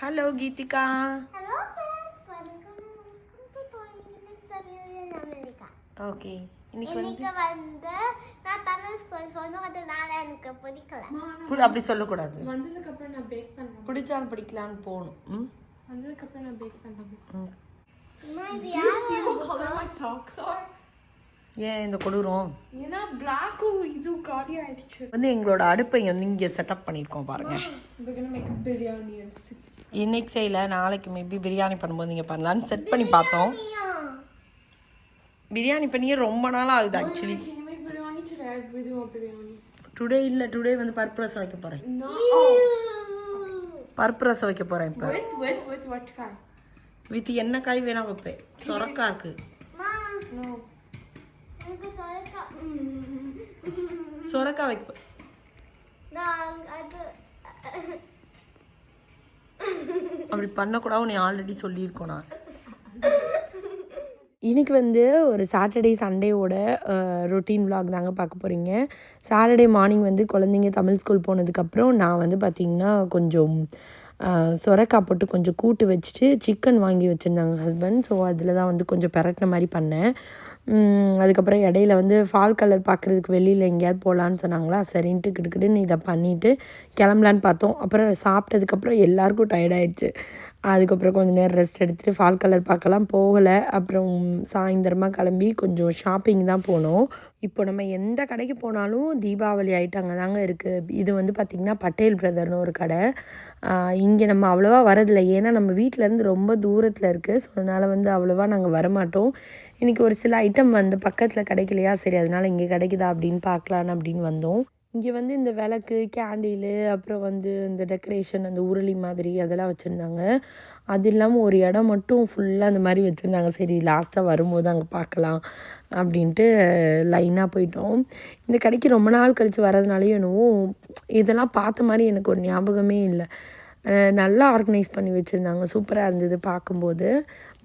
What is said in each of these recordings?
Hello Geethika okay இன்னைக்கு வந்து நான் தமிழ் ஸ்கூல் போகணும் அதனால எனக்கு பிடிக்கல. புடி- அப்படி சொல்லக்கூடாது. வந்ததுக்கு அப்புறம் நான் பேக் பண்ணேன் பிடிச்சாலும் பிடிக்கலான்னு போகணும். ம்? வந்ததுக்கு அப்புறம் நான் பேக் பண்ணேன்? ஏன் இந்த கொடூரம்? ஏன்னா பிளாக்கும் இது காலி ஆயிடுச்சு. வந்து எங்களோட அடுப்பை வந்து இங்கே செட்டப் பண்ணியிருக்கோம் பாருங்க. Gonna இன்னைக்கு செய்யல நாளைக்கு மேபி பிரியாணி பண்ணும்போது நீங்கள் பண்ணலான்னு செட் பண்ணி பார்த்தோம் பிரியாணி பண்ணியே ரொம்ப நாள் ஆகுது ஆக்சுவலி. டுடே இல்லை டுடே வந்து பருப்பு ரசம் வைக்க போகிறேன். Oh. பருப்பு ரசம் வைக்க போகிறேன் இப்போ? வித் என்ன காய் வேணா வைப்பேன் சொரக்கா இருக்கு சொரக்கா வைக்க அப்படி பண்ணக்கூடாது நீ ஆல்ரெடி சொல்லியிருக்கோம் நான் இன்றைக்கி வந்து ஒரு சாட்டர்டே சண்டேவோட ரொட்டீன் vlog தாங்க பார்க்க போகிறீங்க சாட்டர்டே மார்னிங் வந்து குழந்தைங்க தமிழ் ஸ்கூல் போனதுக்கப்புறம் நான் வந்து பார்த்திங்கன்னா கொஞ்சம் சொரக்காய் போட்டு கொஞ்சம் கூட்டு வச்சுட்டு சிக்கன் வாங்கி வச்சுருந்தாங்க ஹஸ்பண்ட் ஸோ அதில் தான் வந்து கொஞ்சம் பெரட்டின மாதிரி பண்ணேன். அதுக்கப்புறம் இடையில வந்து ஃபால் கலர் பார்க்குறதுக்கு வெளியில் எங்கேயாவது போகலான்னு சொன்னாங்களா? சரின்ட்டு கிட்டுக்கிட்டுன்னு இதை பண்ணிவிட்டு கிளம்பலான்னு பார்த்தோம். அப்புறம் சாப்பிட்டதுக்கப்புறம் எல்லாருக்கும் டயர்டாயிடுச்சு அதுக்கப்புறம் கொஞ்சம் நேரம் ரெஸ்ட் எடுத்துகிட்டு ஃபால் கலர் பார்க்கலாம் போகலை. அப்புறம் சாயந்தரமாக கிளம்பி கொஞ்சம் ஷாப்பிங் தான் போனோம். இப்போ நம்ம எந்த கடைக்கு போனாலும் தீபாவளி ஐட்டங்க தாங்க இருக்குது இது வந்து பார்த்திங்கன்னா பட்டேல் பிரதர்னு ஒரு கடை. இங்கே நம்ம அவ்வளோவா வரதில்லை. ஏன்னா நம்ம வீட்டிலேருந்து ரொம்ப தூரத்தில் இருக்குது ஸோ அதனால் வந்து அவ்வளோவா நாங்கள் வரமாட்டோம். இன்றைக்கி ஒரு சில ஐட்டம் வந்து பக்கத்தில் கிடைக்கலையா? சரி அதனால் இங்கே கிடைக்குதா அப்படின்னு பார்க்கலான்னு அப்படின்னு வந்தோம். இங்கே வந்து இந்த விளக்கு கேண்டிலு அப்புறம் வந்து இந்த டெக்கரேஷன் அந்த உருளி மாதிரி அதெல்லாம் வச்சுருந்தாங்க. அது இல்லாமல் ஒரு இடம் மட்டும் ஃபுல்லாக அந்த மாதிரி வச்சுருந்தாங்க. சரி லாஸ்ட்டாக வரும்போது அங்கே பார்க்கலாம் அப்படின்ட்டு லைனாக போயிட்டோம். இந்த கடைக்கு ரொம்ப நாள் கழித்து வரதுனாலையும் என்னவோ இதெல்லாம் பார்த்த மாதிரி எனக்கு ஒரு ஞாபகமே இல்லை. நல்லா ஆர்கனைஸ் பண்ணி வச்சுருந்தாங்க. சூப்பராக இருந்தது பார்க்கும்போது.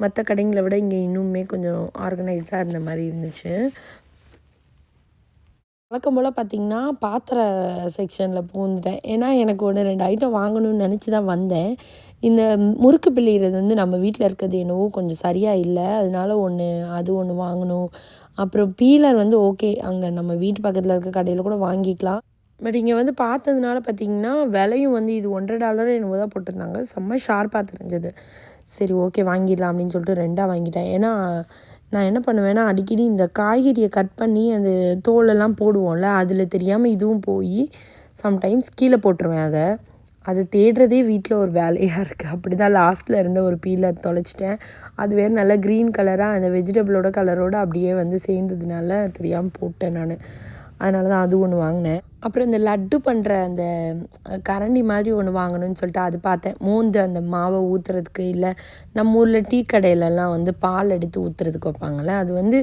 மற்ற கடைங்களை விட இங்கே இன்னுமே கொஞ்சம் ஆர்கனைஸ்டாக இருந்த மாதிரி இருந்துச்சு. வழக்கம் போல் பார்த்தீங்கன்னா பாத்திர செக்ஷனில் பூந்துட்டேன். ஏன்னா எனக்கு ஒன்று ரெண்டு ஐட்டம் வாங்கணும்னு நினச்சி தான் வந்தேன். இந்த முறுக்கு பிள்ளைகிறது வந்து நம்ம வீட்டில் இருக்கிறது என்னவோ கொஞ்சம் சரியாக இல்லை. அதனால ஒன்று அது ஒன்று வாங்கணும். அப்புறம் பீலர் வந்து ஓகே அங்கே நம்ம வீட்டு பக்கத்தில் இருக்க கடையில் கூட வாங்கிக்கலாம். பட் இங்கே வந்து பார்த்ததுனால பார்த்தீங்கன்னா விலையும் வந்து இது ஒன்றரை டாலர் என்னவோ தான் போட்டிருந்தாங்க. செம்ம ஷார்ப்பாக தெரிஞ்சது. சரி ஓகே வாங்கிடலாம் அப்படின்னு சொல்லிட்டு ரெண்டாக வாங்கிட்டேன். ஏன்னா நான் என்ன பண்ணுவேன்னா அடிக்கடி இந்த காய்கறியை கட் பண்ணி அந்த தோலெல்லாம் போடுவோம்ல அதில் தெரியாமல் இதுவும் போய் சம்டைம்ஸ் கீழே போட்டுருவேன் அதை. அதை தேடுறதே வீட்டில் ஒரு வேலையாக இருக்குது அப்படி தான் லாஸ்ட்டில் இருந்த ஒரு பீலர் தொலைச்சிட்டேன். அது வேறு நல்லா க்ரீன் கலராக அந்த வெஜிடபிளோட கலரோடு அப்படியே வந்து சேர்ந்ததுனால தெரியாமல் போட்டேன் நான். அதனால தான் அது ஒன்று வாங்கினேன். அப்புறம் இந்த லட்டு பண்ணுற அந்த கரண்டி மாதிரி ஒன்று வாங்கணும்னு சொல்லிட்டு அது பார்த்தேன். மோந்து அந்த மாவை ஊற்றுறதுக்கு இல்லை நம்ம ஊரில் டீ கடையிலலாம் வந்து பால் எடுத்து ஊற்றுறதுக்கு வைப்பாங்கள்ல அது வந்து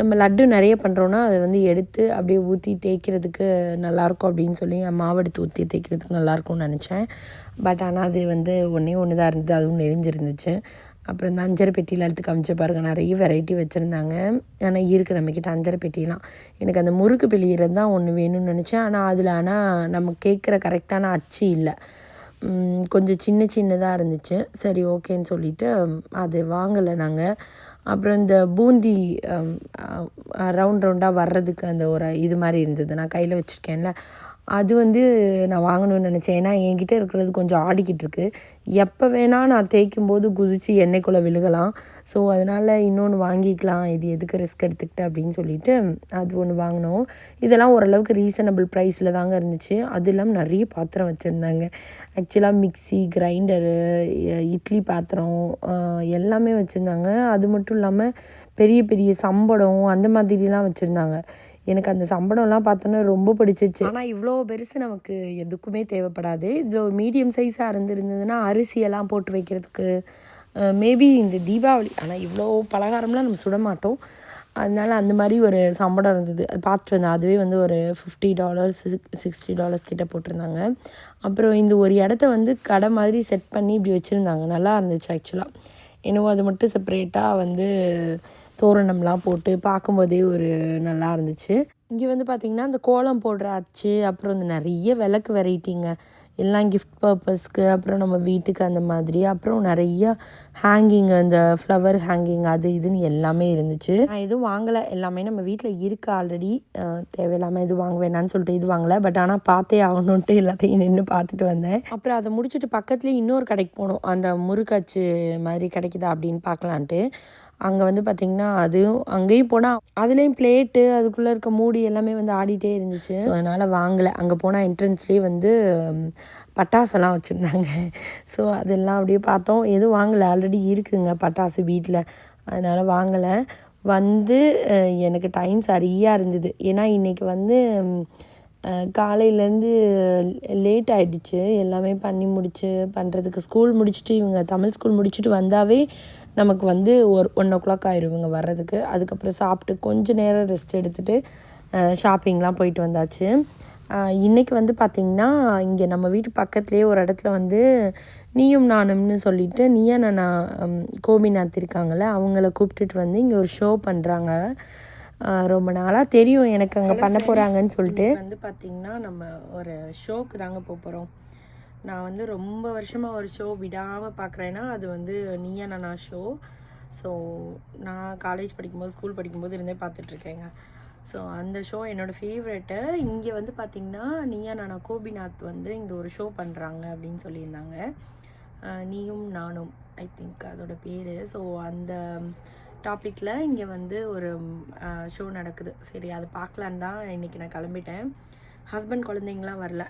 நம்ம லட்டு நிறைய பண்ணுறோன்னா அதை வந்து எடுத்து அப்படியே ஊற்றி தேய்க்கிறதுக்கு நல்லாயிருக்கும் அப்படின்னு சொல்லி மாவு எடுத்து ஊற்றி தேய்க்கிறதுக்கு நல்லாயிருக்கும்னு நினச்சேன். பட் ஆனால் அது வந்து ஒன்றே ஒன்று தான் இருந்தது அதுவும் நெறிஞ்சிருந்துச்சு அப்புறம் இந்த அஞ்சரை பெட்டியில் எடுத்து காமிச்சு பாருங்க நிறைய வெரைட்டி வச்சுருந்தாங்க. ஆனால் இருக்குது நம்மக்கிட்ட அஞ்சரை பெட்டிலாம் எனக்கு அந்த முறுக்கு பிழியிறது தான் ஒன்று வேணும்னு நினச்சேன். ஆனால் அதில் ஆனால் நம்ம கேட்குற கரெக்டான அச்சு இல்லை. கொஞ்சம் சின்ன சின்னதாக இருந்துச்சு. சரி ஓகேன்னு சொல்லிட்டு அது வாங்கலை நாங்கள் அப்புறம் இந்த பூந்தி ரவுண்ட் ரவுண்டாக வர்றதுக்கு அந்த ஒரு இது மாதிரி இருந்தது. நான் கையில் வச்சுருக்கேன்ல. அது வந்து நான் வாங்கணும்னு நினச்சேன். ஏன்னா என்கிட்ட இருக்கிறது கொஞ்சம் ஆடிக்கிட்டு இருக்கு. எப்போ வேணால் நான் தேய்க்கும் போது குதித்து எண்ணெய்க்குள்ளே விழுகலாம். ஸோ அதனால் இன்னொன்று வாங்கிக்கலாம். இது எதுக்கு ரிஸ்க் எடுத்துக்கிட்டு அப்படின்னு சொல்லிட்டு அது ஒன்று வாங்கினோம். இதெல்லாம் ஓரளவுக்கு ரீசனபிள் ப்ரைஸில் தாங்க இருந்துச்சு. அது இல்லாமல் நிறைய பாத்திரம் வச்சுருந்தாங்க. ஆக்சுவலாக மிக்சி கிரைண்டரு இட்லி பாத்திரம் எல்லாமே வச்சுருந்தாங்க. அது மட்டும் இல்லாமல் பெரிய பெரிய சம்படம் அந்த மாதிரிலாம் வச்சுருந்தாங்க. எனக்கு அந்த சம்பளம்லாம் பார்த்தோன்னா ரொம்ப பிடிச்சிச்சு ஆனால் இவ்வளோ பெருசு நமக்கு எதுக்குமே தேவைப்படாது. இதில் ஒரு மீடியம் சைஸாக இருந்திருந்ததுன்னா அரிசியெல்லாம் போட்டு வைக்கிறதுக்கு மேபி இந்த தீபாவளி ஆனால் இவ்வளோ பலகாரம்லாம் நம்ம சுட மாட்டோம் அதனால அந்த மாதிரி ஒரு சம்பளம் இருந்தது. அது பார்த்துட்டு வந்தேன். அதுவே வந்து ஒரு ஃபிஃப்டி டாலர்ஸ் சிக்ஸ்டி டாலர்ஸ் கிட்ட போட்டிருந்தாங்க. அப்புறம் இந்த ஒரு இடத்த வந்து கடை மாதிரி செட் பண்ணி இப்படி வச்சுருந்தாங்க. நல்லா இருந்துச்சு ஆக்சுவலாக என்னவோ அது மட்டும் செப்பரேட்டாக வந்து தோரணம்லாம் போட்டு பார்க்கும்போதே ஒரு நல்லா இருந்துச்சு. இங்கே வந்து பார்த்திங்கன்னா அந்த கோலம் போடுற அச்சு அப்புறம் வந்து நிறைய விளக்கு வெரைட்டிங்க. எல்லாம் கிஃப்ட் பர்பஸ்க்கு அப்புறம் நம்ம வீட்டுக்கு அந்த மாதிரி அப்புறம் நிறைய ஹேங்கிங் அந்த ஃப்ளவர் ஹேங்கிங் அது இதுன்னு எல்லாமே இருந்துச்சு. நான் எதுவும் வாங்கலை. எல்லாமே நம்ம வீட்டில் இருக்குது ஆல்ரெடி தேவையில்லாமல் எதுவும் வாங்க வேணான்னு சொல்லிட்டு இது வாங்கலை. பட் ஆனால் பார்த்தே ஆகணுன்ட்டு எல்லாத்தையும் நின்று பார்த்துட்டு வந்தேன். அப்புறம் அதை முடிச்சுட்டு பக்கத்துலேயே இன்னொரு கடைக்கு போனோம். அந்த முறுக்காச்சு மாதிரி கிடைக்குதா அப்படின்னு பார்க்கலான்ட்டு. அங்கே வந்து பார்த்திங்கன்னா அதுவும் அங்கேயும் போனால் அதுலேயும் பிளேட்டு அதுக்குள்ளே இருக்க மூடி எல்லாமே வந்து ஆடிட்டே இருந்துச்சு. ஸோ அதனால் வாங்கலை. அங்கே போனால் என்ட்ரன்ஸ்லேயே வந்து பட்டாசெல்லாம் வச்சுருந்தாங்க. ஸோ அதெல்லாம் அப்படியே பார்த்தோம். எதுவும் வாங்கலை. ஆல்ரெடி இருக்குங்க பட்டாசு வீட்டில் அதனால் வாங்கலை. வந்து எனக்கு டைம் சரியாக இருந்தது. ஏன்னா இன்றைக்கி வந்து காலையிலேருந்து லேட் ஆகிடுச்சு எல்லாமே பண்ணி முடிச்சு பண்ணுறதுக்கு ஸ்கூல் முடிச்சுட்டு இவங்க தமிழ் ஸ்கூல் முடிச்சுட்டு வந்தாவே நமக்கு வந்து ஒரு ஒன் ஓ கிளாக் ஆயிரும் இவங்க வர்றதுக்கு. அதுக்கப்புறம் சாப்பிட்டு கொஞ்ச நேரம் ரெஸ்ட் எடுத்துகிட்டு ஷாப்பிங்லாம் போயிட்டு வந்தாச்சு. அஹ், இன்னைக்கு வந்து பார்த்திங்கன்னா இங்கே நம்ம வீட்டு பக்கத்துலேயே ஒரு இடத்துல வந்து நீயும் நானும்னு சொல்லிட்டு நீயா நானா கோபிநாத் இருக்காங்கள்ல அவங்கள கூப்பிட்டுட்டு வந்து இங்கே ஒரு ஷோ பண்ணுறாங்க ரொம்ப நாளாக தெரியும் எனக்கு அங்கே பண்ண போகிறாங்கன்னு சொல்லிட்டு. வந்து பார்த்திங்கன்னா நம்ம ஒரு ஷோக்கு தாங்க போக போகிறோம் நான் வந்து ரொம்ப வருஷமாக ஒரு ஷோ விடாமல் பார்க்குறேன்னா அது வந்து நீயா நானா ஷோ ஸோ நான் காலேஜ் படிக்கும்போது ஸ்கூல் படிக்கும்போது இருந்தே பார்த்துட்ருக்கேங்க ஸோ அந்த ஷோ என்னோடய ஃபேவரெட்டு இங்கே வந்து பார்த்திங்கன்னா நீயா நானா கோபிநாத் வந்து இங்கே ஒரு ஷோ பண்ணுறாங்க அப்படின்னு சொல்லியிருந்தாங்க. நீயும் நானும் ஐ திங்க் அதோட பேர். ஸோ அந்த டாப்பிக்கில் இங்கே வந்து ஒரு ஷோ நடக்குது. சரி அதை பார்க்கலான்னு தான் இன்றைக்கி நான் கிளம்பிட்டேன். ஹஸ்பண்ட் குழந்தைங்களாம் வரல.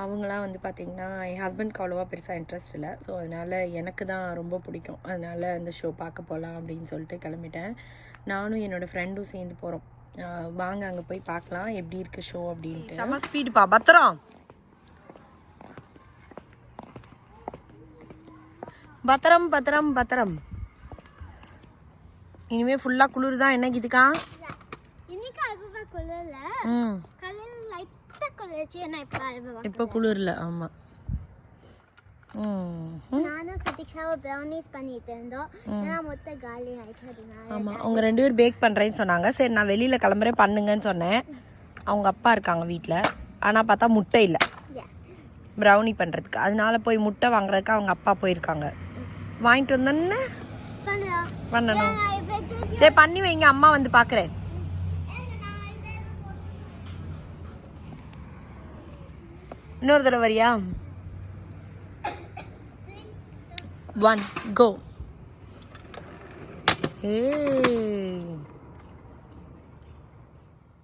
அவங்களாம் வந்து பார்த்திங்கன்னா என் ஹஸ்பண்ட்க்கு அவ்வளோவா பெருசாக இன்ட்ரெஸ்ட் இல்லை. ஸோ அதனால் எனக்கு தான் ரொம்ப பிடிக்கும். அதனால் அந்த ஷோ பார்க்க போகலாம் அப்படின்னு சொல்லிட்டு கிளம்பிட்டேன். நானும் என்னோடய ஃப்ரெண்டும் சேர்ந்து போகிறோம் வாங்க அங்கே போய் பார்க்கலாம். எப்படி இருக்குது ஷோ அப்படின்ட்டு. செம ஸ்பீடுப்பா பத்திரம். பத்திரம் பத்திரம் பத்திரம். இனிமே ஃபுல்லாக குளிர் தான் என்ன இதுக்கா இன்னைக்கு அல்வா குளிரல. ம் காலையில் லைட்டாக குளிர்ச்சி நான் இப்போ குளிரில் ஆமாம் நானும் சுதிக்ஷாவும் ப்ரௌனிஸ் பண்ணிட்டு இருந்தோம். ஏன்னா மொத்த காலி ஆயிடுச்சு அதனால. ஆமாம் அவங்க ரெண்டு பேரும் பேக் பண்ணுறேன்னு சொன்னாங்க. சரி நான் வெளியில் கிளம்புறேன் பண்ணுங்கன்னு சொன்னேன். அவங்க அப்பா இருக்காங்க வீட்டில் ஆனால் பார்த்தா முட்டை இல்லை. ப்ரௌனி பண்ணுறதுக்கு அதனால போய் முட்டை வாங்குறதுக்கு அவங்க அப்பா போயிருக்காங்க. வாங்கிட்டு வந்தோன்னே பண்ணணும். சரி பண்ணி வைங்க. அம்மா வந்து பார்க்குறேன் இன்னொரு தடவை வரியா? ஒன் கோ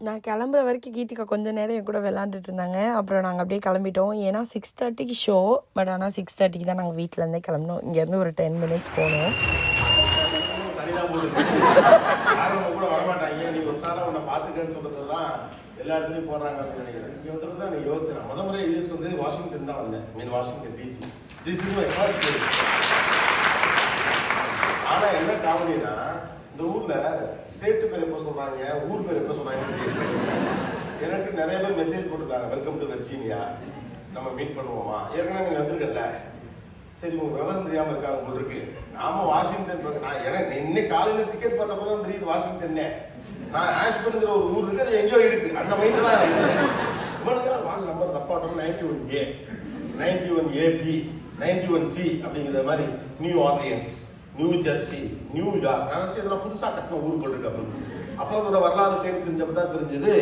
நான் கிளம்புற வரைக்கும் கீதிகா கொஞ்சம் நேரம் என் கூட விளாண்டுட்டு இருந்தாங்க. அப்புறம் நாங்கள் அப்படியே கிளம்பிட்டோம். ஏன்னா சிக்ஸ் தேர்ட்டிக்கு ஷோ பட் ஆனால் சிக்ஸ் தேர்ட்டிக்கு தான் நாங்கள் வீட்டிலேருந்தே கிளம்பினோம். இங்கேருந்து ஒரு டென் மினிட்ஸ் போனோம். எல்லா இடத்துலையும் போடுறாங்க அப்படின்னு நினைக்கிறேன் இங்கே வந்து தான் நான் யோசிச்சேன் முத முறை யூஎஸ் வந்து வாஷிங்டன் தான் வந்தேன் mean Washington DC this is my first ஆனால் என்ன காமெடினா இந்த ஊர்ல ஸ்டேட் பேர் எப்போ சொல்றாங்க ஊர் பேர் எப்போ சொல்றாங்கன்னு எனக்கு நிறைய பேர் மெசேஜ் போட்டுருந்தாங்க வெல்கம் டு வெர்ஜீனியா நம்ம மீட் பண்ணுவோமா? ஏற்கனவே நீங்க வந்திருக்கல சரி உங்க விவரம் தெரியாம இருக்காங்க போல இருக்கு. நாம வாஷிங்டன் பக்கம் நான் எனக்கு இன்னைக்கு காலையில டிக்கெட் பார்த்தப்போ தான் தெரியுது வாஷிங்டன் நான் ஆஷ்பர்ங்கிற ஒரு ஊர் இருக்கு அது எங்கேயோ இருக்கு. அந்த மைண்ட் தான் இவனுக்கு வாஷ் நம்பர் தப்பாட்டம் ninety one A ninety one AB ninety one C அப்படிங்கிற மாதிரி New Orleans New Jersey New York நான் நினச்சி இதெல்லாம் புதுசாக கட்டின ஊருக்குள் இருக்கு அப்படின்னு அப்போ அதோட வரலாறு தேடி தெரிஞ்சப்ப தான் தெரிஞ்சது.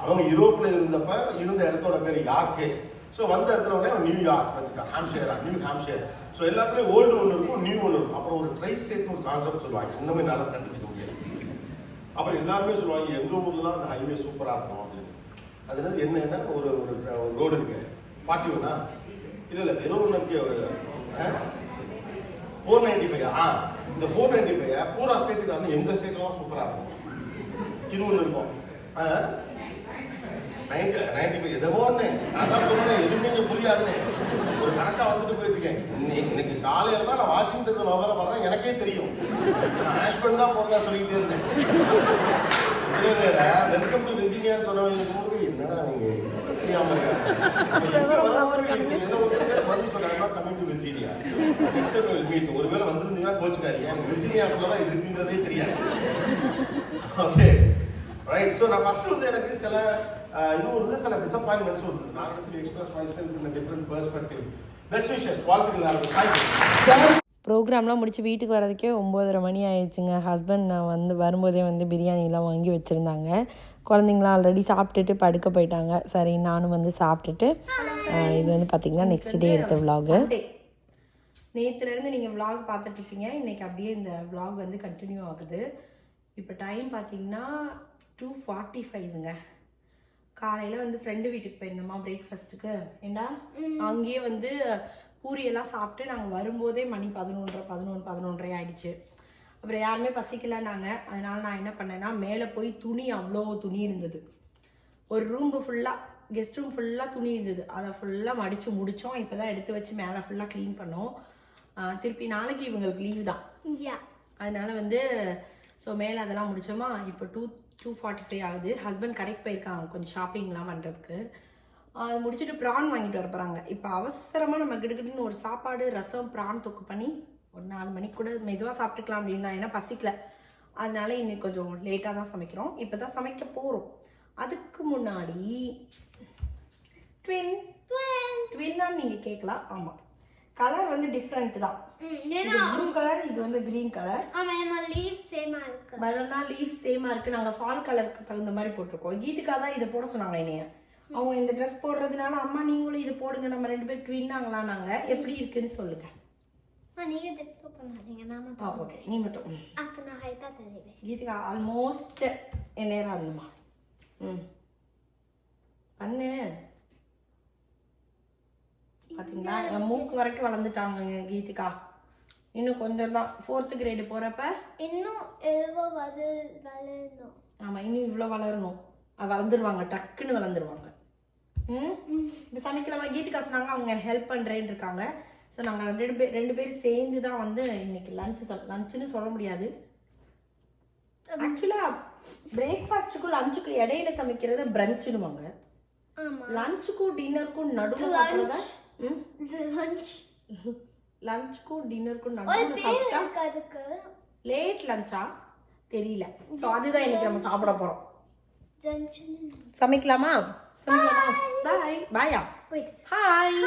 அவங்க யூரோப்பில் இருந்தப்ப இருந்த இடத்தோட பேர் யார்க்கு ஸோ வந்த இடத்துல உடனே அவன் நியூயார்க் வச்சுட்டான் ஹாம்ஷேரா நியூ ஹாம்ஷேர் ஸோ எல்லாத்துலேயும் ஓல்டு ஒன்று இருக்கும் நியூ ஒன்று இருக்கும். அப்புறம் ஒரு ட்ரை ஸ்டேட்னு ஒரு கான்செப்ட் சொல்லுவாங்க. இந்த மாதிரி நல்லா கண்டுபிடிக்க முடியாது. அப்புறம் எல்லாருமே சொல்லுவாங்க எங்கள் ஊரில் தான் அந்த ஹைவே சூப்பராக இருக்கும். அப்படின்னு. அது என்னது என்னன்னா ஒரு ஒரு ரோடு இருக்கு. ஃபார்ட்டி ஒன்னா இல்லை இல்லை ஏதோ ஒன்று இருக்கு. ஃபோர் நைன்டி ஃபைவ் ஆ? இந்த ஃபோர் நைன்டி ஃபைவ் பூரா ஸ்டேட்டுக்கு வந்து எந்த ஸ்டேட்லாம் சூப்பராக இருக்கும்? இது ஒன்று இருக்கும். நைன்டி நைன்டி ஃபைவ் எதோ ஒன்று நான் தான் சொன்னேன் எதுவுமே இங்கே புரியாதுன்னு. ஒரு கணக்காக வந்துட்டு போயிருக்கேன் இன்னைக்கு இன்னைக்கு காலையில் தான் நான் வாஷிங்டன் விவரம் வர்றேன் எனக்கே தெரியும். நான் ஆஷ்பன் தான் போகிறதா சொல்லிக்கிட்டே இருந்தேன். இதே வேற வெல்கம் டு வெர்ஜீனியான்னு சொன்னவங்களுக்கு தெரியாம இருக்காங்க இங்க வரவங்களுக்கு இது என்ன ஒரு பேர் பதில் சொன்னாங்கன்னா coming to Virginia next time will meet ஒருவேளை வந்திருந்தீங்கன்னா கோச்சுக்காதீங்க. எனக்கு வெர்ஜீனியாக்குள்ள தான் இது இருக்குங்கிறதே தெரியாது. ஓகே ரைட் ஸோ நான் ஃபர்ஸ்ட் வந்து எனக்கு சில இது ஒரு சில டிசப்பாயின்மெண்ட்ஸும் இருக்குது நான் actually express my self in different perspective best wishes வாழ்த்துக்கள் எல்லாருக்கும். தேங்க்யூ ப்ரோக்ராம்லாம் முடிச்சு வீட்டுக்கு வரதுக்கே ஒம்போதரை மணி ஆயிடுச்சுங்க. ஹஸ்பண்ட் நான் வந்து வரும்போதே வந்து பிரியாணிலாம் வாங்கி வச்சுருந்தாங்க. குழந்தைங்களாம் ஆல்ரெடி சாப்பிட்டுட்டு படுக்க போயிட்டாங்க. சரி நானும் வந்து சாப்பிட்டுட்டு இது வந்து பார்த்திங்கன்னா நெக்ஸ்ட் டே எடுத்த விலாகு நேற்றுலேருந்து நீங்கள் vlog பார்த்துட்டு இருக்கீங்க இன்றைக்கி அப்படியே இந்த vlog வந்து கண்டினியூ ஆகுது. இப்போ டைம் பார்த்தீங்கன்னா டூ ஃபார்ட்டி ஃபைவ்ங்க காலையில் வந்து ஃப்ரெண்டு வீட்டுக்கு போயிருந்தோமா பிரேக்ஃபாஸ்ட்டுக்கு ஏண்டா? அங்கேயே வந்து பூரியெல்லாம் சாப்பிட்டு நாங்கள் வரும்போதே மணி பதினொன்றரை பதினொன்று பதினொன்றரை ஆயிடுச்சு. அப்புறம் யாருமே பசிக்கல நாங்கள் அதனால நான் என்ன பண்ணேன்னா மேலே போய் துணி அவ்வளோ துணி இருந்தது. ஒரு ரூம்பு ஃபுல்லாக கெஸ்ட் ரூம் ஃபுல்லாக துணி இருந்தது. அதை ஃபுல்லாக மடித்து முடித்தோம் இப்போ தான் எடுத்து வச்சு மேலே ஃபுல்லாக க்ளீன் பண்ணோம். திருப்பி நாளைக்கு இவங்களுக்கு லீவு தான். அதனால வந்து ஸோ மேலே அதெல்லாம் முடிச்சோமா? இப்போ டூ டூ ஃபார்ட்டி ஃபைவ் ஆகுது. ஹஸ்பண்ட் கடைக்கு போயிருக்காங்க கொஞ்சம் ஷாப்பிங்லாம் பண்ணுறதுக்கு அது முடிச்சுட்டு ப்ரான் வாங்கிட்டு வர போகிறாங்க இப்போ அவசரமாக நம்ம கிடுகிடுன்னு ஒரு சாப்பாடு ரசம் ப்ரான் தொக்கு பண்ணி ஒரு நாலு மணிக்கு கூட மெதுவாக சாப்பிட்டுக்கலாம் அப்படின்னா ஏன்னா பசிக்கல. அதனால இன்னைக்கு கொஞ்சம் லேட்டாக தான் சமைக்கிறோம். இப்போ தான் சமைக்க போகிறோம் அதுக்கு முன்னாடி ட்வின் ட்வின்னான்னு நீங்கள் கேட்கலாம். ஆமாம் கலர் வந்து டிஃப்ரெண்ட் தான். ப்ளூ கலர் இது வந்து கிரீன் கலர் என்ன லீவ் சேமா இருக்கு. பலூனா லீவ்ஸ் சேமா இருக்கு. நாங்க ஃபால் கலருக்கு தகுந்த மாதிரி போட்டிருக்கோம். கீதுக்கா தான் இதை போட சொன்னாங்க என்னைய. அவங்க இந்த ட்ரெஸ் போடுறதுனால அம்மா நீங்களும் இது போடுங்க. நம்ம ரெண்டு பேரும் ட்வின்னாங்களா நாங்க. எப்படி இருக்குன்னு சொல்லுங்க. ஆ ஓகே நீ மட்டும் ம். அப்ப நான் ஹைட்டா தெரியுவேன் கீதுக்கா ஆல்மோஸ்ட் என் நேரம் ஆகுதுமா ம் பண்ணு பாத்தீங்களா என் மூக்கு வரைக்கும் வளர்ந்துட்டாங்க கீதிகா. இன்னும் கொஞ்சம் தான் ஃபோர்த்து கிரேடு போறப்ப? இன்னும் எவ்வளோ வளரணும்? ஆமா இன்னும் இவ்வளோ வளரணும். வளர்ந்துருவாங்க டக்குன்னு வளர்ந்துருவாங்க. ம்? இப்போ சமைக்கலாமா? கீதிகா சொன்னாங்க அவங்க ஹெல்ப் பண்ணுறேன்னு இருக்காங்க ஸோ நாங்கள் ரெண்டு பேர் ரெண்டு பேரும் சேர்ந்து தான் வந்து இன்னைக்கு லஞ்ச் லஞ்சுன்னு சொல்ல முடியாது. ஆக்சுவலாக பிரேக்ஃபாஸ்ட்டுக்கும் லஞ்சுக்கும் இடையில சமைக்கிறது பிரஞ்சுனுவாங்க லஞ்சுக்கும் டின்னருக்கும் நடுவில் சாப்பிட்றத லஞ்சுக்கும் டின்னருக்கும் நடுவில் சாப்பிட்டா லேட் லஞ்சா தெரியல. ஸோ அதுதான் இன்னைக்கு நம்ம சாப்பிட போகிறோம் சமைக்கலாமா? சமைக்கலாமா? பாய் பாயா ஹாய்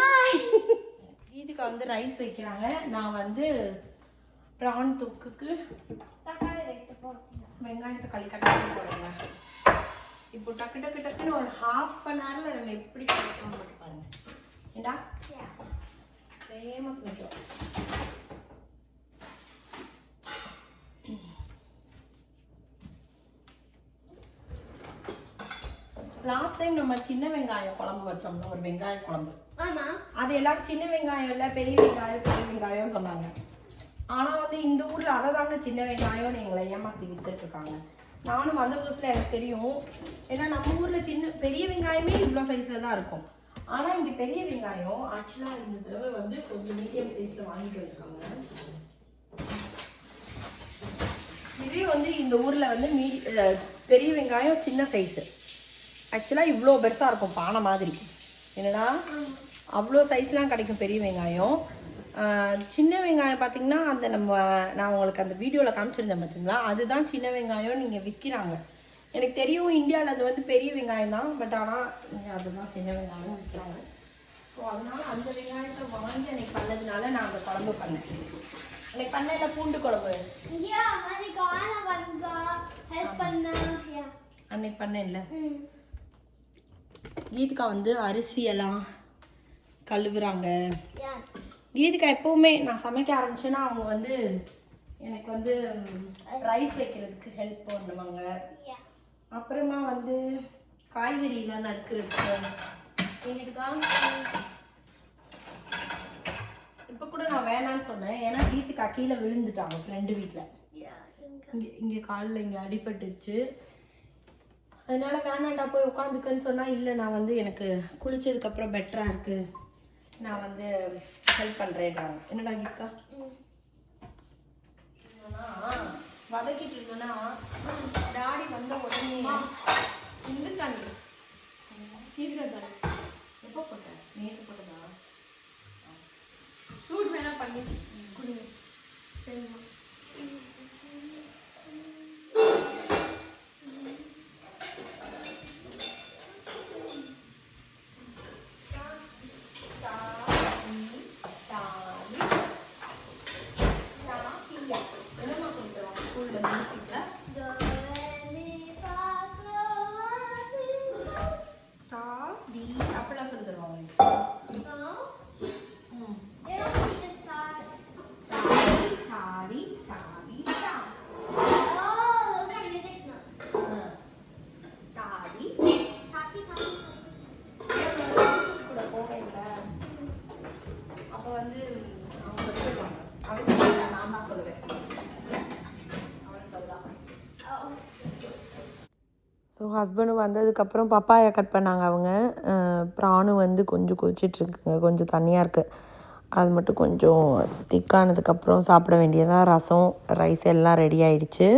கீதுக்கு வந்து ரைஸ் வைக்கிறாங்க. நான் வந்து ப்ரான் தொக்குக்கு வெங்காயத்தை களி கட்டி போடுங்க இப்போ டக்கு டக்கு டக்குன்னு ஒரு ஹாஃப் அன் ஹவரில் நம்ம எப்படி சமைக்கிறோம் மட்டும் பாருங்க. ஏண்டா? ஃபேமஸ் சமைக்கிறோம் லாஸ்ட் டைம் நம்ம சின்ன வெங்காயம் குழம்பு வச்சோம்ல ஒரு வெங்காய குழம்பு. ஆமா. அது எல்லாரும் சின்ன வெங்காயம் இல்லை பெரிய வெங்காயம் பெரிய வெங்காயம் சொன்னாங்க. ஆனால் வந்து இந்த ஊரில் அதை தாங்க சின்ன வெங்காயம்னு எங்களை ஏமாற்றி வித்துட்டு நானும் வந்த புதுசில் எனக்கு தெரியும். ஏன்னா நம்ம ஊரில் சின்ன பெரிய வெங்காயமே இவ்வளோ சைஸில் தான் இருக்கும். ஆனால் இங்கே பெரிய வெங்காயம் ஆக்சுவலாக இந்த தடவை வந்து கொஞ்சம் மீடியம் சைஸில் வாங்கிட்டு வந்திருக்காங்க. இதே வந்து இந்த ஊரில் வந்து மீ பெரிய வெங்காயம் சின்ன சைஸு ஆக்சுவலாக இவ்வளோ பெருசாக இருக்கும் பானை மாதிரி. என்னடா? அவ்வளோ சைஸ்லாம் கிடைக்கும் பெரிய வெங்காயம். சின்ன வெங்காயம் பார்த்தீங்கன்னா அந்த நம்ம நான் உங்களுக்கு அந்த வீடியோவில் காமிச்சிருந்தேன் பார்த்தீங்களா? அதுதான் சின்ன வெங்காயம் நீங்கள் விற்கிறாங்க எனக்கு தெரியும் இந்தியாவில் அது வந்து பெரிய வெங்காயம் தான் பட் ஆனால் அதுதான் சின்ன வெங்காயம் விற்கிறாங்க ஸோ அதனால அந்த வெங்காயத்தை வாங்கி அன்னைக்கு பண்ணதுனால நான் அந்த குழம்பு பண்ணேன். அன்னைக்கு பண்ணல பூண்டு குழம்பு. அன்னைக்கு பண்ணேன்ல. கீதிகா வந்து அரிசியெல்லாம் கழுவுறாங்க. கீதிகா எப்பவுமே நான் சமைக்க ஆரம்பிச்சேன்னா அவங்க வந்து எனக்கு வந்து ரைஸ் வைக்கிறதுக்கு ஹெல்ப் பண்ணுவாங்க. அப்புறமா வந்து காய்கறிலாம் நறுக்கிறதுக்கு கீதிகா இப்போ கூட நான் வேணான்னு சொன்னேன். ஏன்னா கீதிகா கீழே விழுந்துட்டாங்க ஃப்ரெண்டு வீட்டில் இங்க இங்கே காலில் இங்கே அடிபட்டுச்சு அதனால வேணாண்டா போய் உட்காந்துக்கன்னு சொன்னால் இல்லை நான் வந்து எனக்கு குளிச்சதுக்கப்புறம் பெட்டராக இருக்கு. நான் வந்து ஹெல்ப் பண்ணுறேன்டாங்க என்னடா கீதா? ம் என்னன்னா, வதக்கிட்டு இருக்கோன்னா டாடி வந்த உடனே இந்த தண்ணி சீரக தண்ணி எப்போ போட்டேன் நேற்று போட்டதா? சூடு வேணா பண்ணி குடிங்க சரிம்மா வந்து அவங்க வச்சிருவாங்க அவசியம் நான் தான் சொல்லுவேன் ஸோ ஹஸ்பண்டும் வந்ததுக்கப்புறம் பப்பாயா கட் பண்ணாங்க அவங்க. அஹ் ப்ரானும் வந்து கொஞ்சம் கொதிச்சிட்ருக்குங்க கொஞ்சம் தண்ணியாக இருக்குது அது மட்டும் கொஞ்சம் திக்கானதுக்கப்புறம் சாப்பிட வேண்டியதாக ரசம் ரைஸ் எல்லாம் ரெடி ஆயிடுச்சு.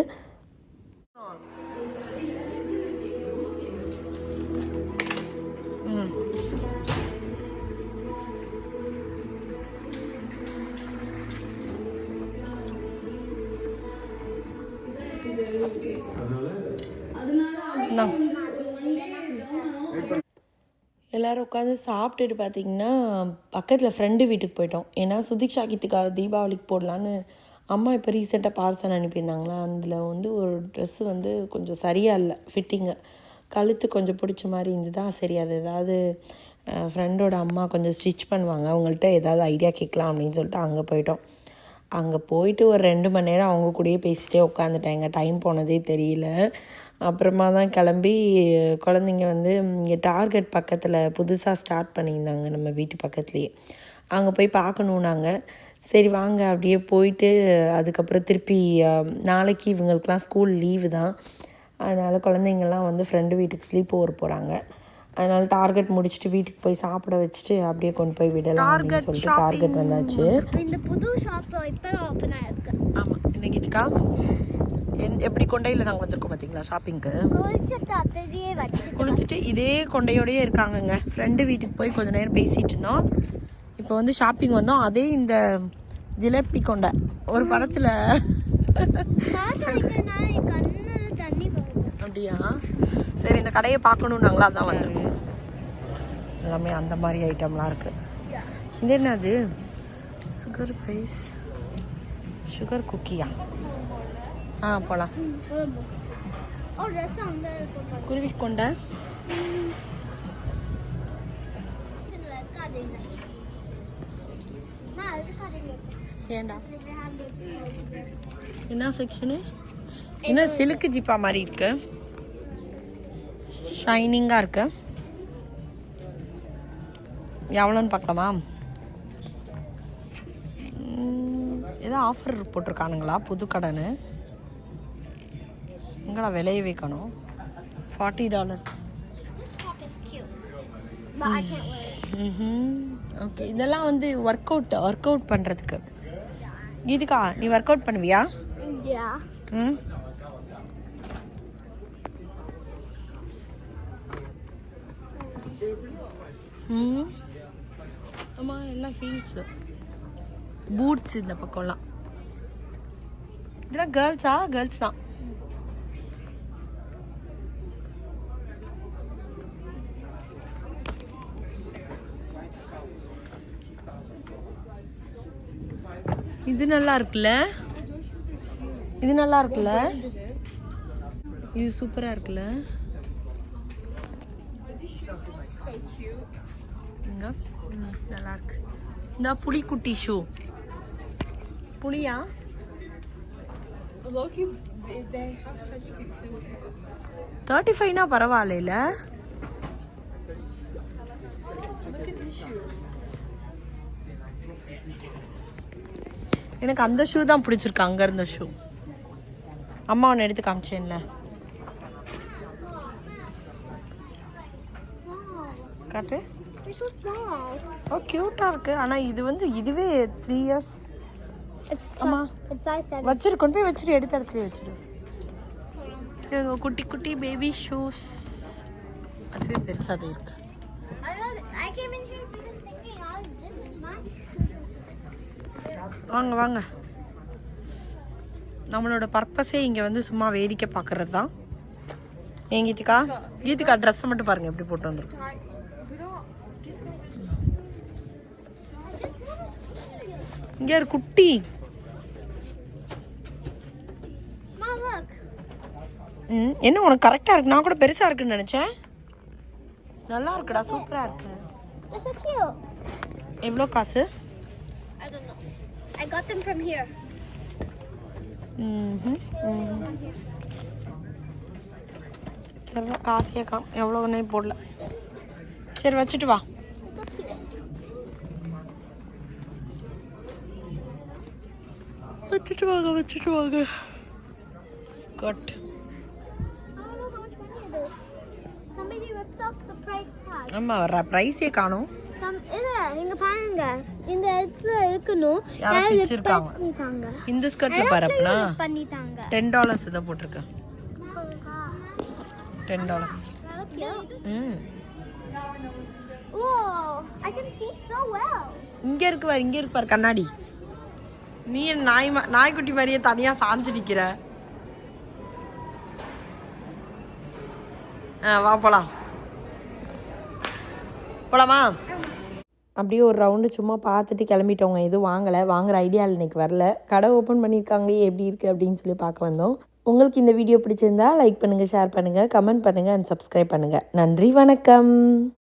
எல்லோரும் உட்காந்து சாப்பிட்டுட்டு பார்த்தீங்கன்னா பக்கத்தில் ஃப்ரெண்டு வீட்டுக்கு போயிட்டோம். ஏன்னா சுதிக்ஷா கீத்துக்காக தீபாவளிக்கு போடலான்னு அம்மா இப்போ ரீசெண்டாக பார்சல் அனுப்பியிருந்தாங்களா? அதில் வந்து ஒரு ட்ரெஸ்ஸு வந்து கொஞ்சம் சரியாக இல்லை ஃபிட்டிங்கு கழுத்து கொஞ்சம் பிடிச்ச மாதிரி இருந்ததா? சரி அது ஏதாவது ஃப்ரெண்டோட அம்மா கொஞ்சம் ஸ்டிச் பண்ணுவாங்க. அவங்கள்ட்ட ஏதாவது ஐடியா கேட்கலாம் அப்படின்னு சொல்லிட்டு அங்கே போயிட்டோம். அங்கே போயிட்டு ஒரு ரெண்டு மணி நேரம் அவங்க கூடயே பேசிகிட்டே உட்காந்துட்டேன் எங்கள் டைம் போனதே தெரியல. அப்புறமா தான் கிளம்பி குழந்தைங்க வந்து இங்கே டார்கெட் பக்கத்தில் புதுசாக ஸ்டார்ட் பண்ணியிருந்தாங்க நம்ம வீட்டு பக்கத்துலேயே. அங்கே போய் பார்க்கணும் நாங்கள் சரி வாங்க. அப்படியே போயிட்டு அதுக்கப்புறம் திருப்பி நாளைக்கு இவங்களுக்குலாம் ஸ்கூல் லீவு தான். அதனால் குழந்தைங்கள்லாம் வந்து ஃப்ரெண்டு வீட்டுக்கு ஸ்லீப் ஓவர் போகிறாங்க அதனால் டார்கெட் முடிச்சுட்டு வீட்டுக்கு போய் சாப்பிட வச்சுட்டு அப்படியே கொண்டு போய் விடலாம் அப்படின்னு சொல்லிட்டு டார்கெட் வந்தாச்சு. இந்த புது ஷாப் இப்போ ஓப்பன் ஆயிருக்கு. ஆமாம் இன்னைக்கு இதுக்கா எப்படி கொண்டையில் நாங்கள் வந்திருக்கோம் பார்த்தீங்களா ஷாப்பிங்க்கு குளிச்சுட்டு இதே கொண்டையோடயே இருக்காங்கங்க. ஃப்ரெண்டு வீட்டுக்கு போய் கொஞ்ச நேரம் பேசிகிட்டு இருந்தோம். இப்போ வந்து ஷாப்பிங் வந்தோம். அதே இந்த ஜிலேபி கொண்டை. ஒரு படத்தில் அப்படியா? சரி இந்த கடையை பார்க்கணுன்னாங்களா அதான் வந்திருக்கோம். எல்லாமே அந்த மாதிரி ஐட்டம்லாம் இருக்குது இது என்னது? சுகர் பைஸ் சுகர் குக்கியா ஆ போகலாம் குருவி கொண்ட ஏண்டா என்ன செக்ஷனு என்ன சிலுக்கு ஜிப்பா மாதிரி இருக்கு ஷைனிங்காக இருக்கு எவ்வளோன்னு பார்க்கலாமா ஏதோ ஆஃபர் போட்டிருக்கானுங்களா புது கடைன்னு எங்கடா விலையை வைக்கணும்? Forty dollars. ஓகே இதெல்லாம் வந்து ஒர்க் அவுட் ஒர்க் அவுட் பண்ணுறதுக்கு இதுக்கா நீ ஒர்க் அவுட் பண்ணுவியா. ம்? ம்? ஆமாம் எல்லாம் ஹீல்ஸு பூட்ஸ் இந்த பக்கம்லாம். இதெல்லாம் கேர்ள்ஸா கேர்ள்ஸ் தான். இது நல்லா இருக்குல்ல? இது நல்லா இருக்குல்ல? இது சூப்பரா இருக்குல்ல? நல்லா இருக்கு. இந்த புலிக்குட்டி ஷூ. food. தேர்ட்டி ஃபைவ்னா பரவாயில்ல Look. எனக்கு அந்த ஷூ தான் பிடிச்சிருக்கு அங்கே இருந்த ஷூ அம்மா ஒன்று எடுத்து காமிச்சேன்ல. காட்டு. ஓ க்யூட்டாக இருக்கு. ஆனால் இது வந்து இதுவே த்ரீ இயர்ஸ் seven. வச்சிரு கொண்டு போய் வச்சிரு எடுத்த இடத்துல வச்சிரு. குட்டி குட்டி பேபி ஷூஸ் அதுவே பெருசாக தான் இருக்கு. வாங்க வாங்க நம்மளோட பர்பஸே இங்கே வந்து சும்மா வேடிக்கை பார்க்கறது தான் ஏன் கீதிகா கீதிகா ட்ரெஸ்ஸை மட்டும் பாருங்க எப்படி போட்டு வந்திருக்கோம். இங்கே ஒரு குட்டி. ம் என்ன உனக்கு கரெக்டாக இருக்கு நான் கூட பெருசாக இருக்குன்னு நினச்சேன் நல்லா இருக்குடா சூப்பராக இருக்கு. எவ்வளோ காசு. I got them from here. தெரியல காசே காம் எவ்வளோ ஒன்றே போடல சரி வச்சுட்டு வா. வச்சுட்டு வாங்க வச்சுட்டு வாங்க tag. ஆமாம் வர்ற ப்ரைஸே காணும் இல்ல இங்க பாருங்க இந்த இடத்துல இருக்கணும். யாரோ பிச்சிருக்காங்க. இந்த ஸ்கர்ட்டில் பாருப்பனா? பண்ணிட்டாங்க. டென் டாலர்ஸ் இதை போட்டிருக்கேன் டென் டாலர்ஸ் ம். இங்கே இருக்கு பாரு இங்கே இருக்கு பாரு கண்ணாடி. நீ நாய் நாய்க்குட்டி மாதிரியே தனியாக சாஞ்சு நிற்கிற ஆ வா போலாம். போலாமா? அப்படியே ஒரு ரவுண்டு சும்மா பார்த்துட்டு கிளம்பிட்டோங்க. எதுவும் வாங்கலை. வாங்குற ஐடியாவில் இன்னைக்கு வரல. கடை ஓப்பன் பண்ணியிருக்காங்களே எப்படி இருக்குது அப்படின்னு சொல்லி பார்க்க வந்தோம். உங்களுக்கு இந்த வீடியோ பிடிச்சிருந்தா லைக் பண்ணுங்கள் ஷேர் பண்ணுங்கள் கமெண்ட் பண்ணுங்கள் அண்ட் சப்ஸ்கிரைப் பண்ணுங்கள் நன்றி வணக்கம்.